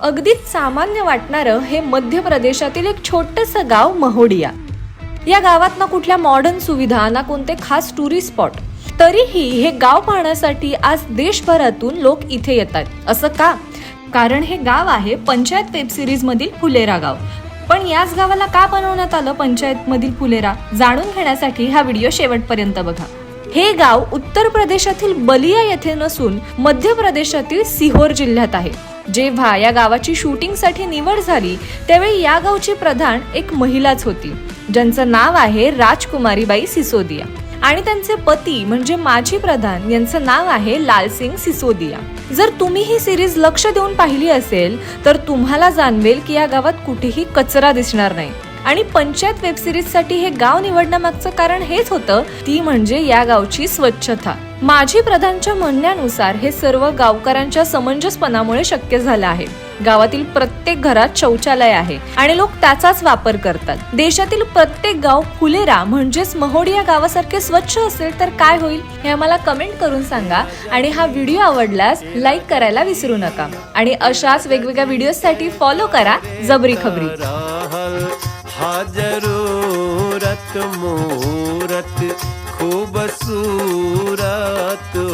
अगदीच सामान्य वाटणारं हे मध्य प्रदेशातील एक छोटंसं गाव महोडिया. या गावात ना कुठल्या मॉडर्न सुविधा ना कोणते खास टुरिस्ट स्पॉट तरीही हे गाव पाहण्यासाठी आज देशभरातून लोक इथे येतात. असं का? कारण हे गाव आहे पंचायत वेब सिरीज मधील फुलेरा गाव. पण याच गावाला का बनवण्यात आलं पंचायत मधील फुलेरा? जाणून घेण्यासाठी हा व्हिडिओ शेवटपर्यंत बघा. हे गाव उत्तर प्रदेशातील बलिया येथे नसून मध्य प्रदेशातील सिहोर जिल्ह्यात आहे. जेव्हा या गावाची शूटिंगसाठी निवड झाली त्यावेळी या गावची प्रधान एक महिलाच होती. ज्यांचं नाव आहे राजकुमारीबाई सिसोदिया. आणि त्यांचे पती म्हणजे माजी प्रधान यांचं नाव आहे लालसिंग सिसोदिया. जर तुम्ही ही सिरीज लक्ष देऊन पाहिली असेल तर तुम्हाला जाणवेल की या गावात कुठेही कचरा दिसणार नाही. आणि पंचायत वेब हे गाव निवडण्यामागचं कारण हेच होतं ती म्हणजे या गावची स्वच्छता. माजी प्रधानच्या म्हणण्यानुसार हे सर्व गावकऱ्यांच्या समंजसपणामुळे शक्य झालं आहे. गावातील प्रत्येक घरात शौचालय आहे आणि लोक त्याचाच वापर करतात. देशातील प्रत्येक गाव फुलेरा म्हणजेच महोडिया गावासारखे स्वच्छ असेल तर काय होईल हे आम्हाला कमेंट करून सांगा आणि हा व्हिडिओ आवडल्यास लाईक करायला विसरू नका. आणि अशाच वेगवेगळ्या व्हिडिओसाठी फॉलो करा जबरी खबरी. मूरत खूबसूरत। हो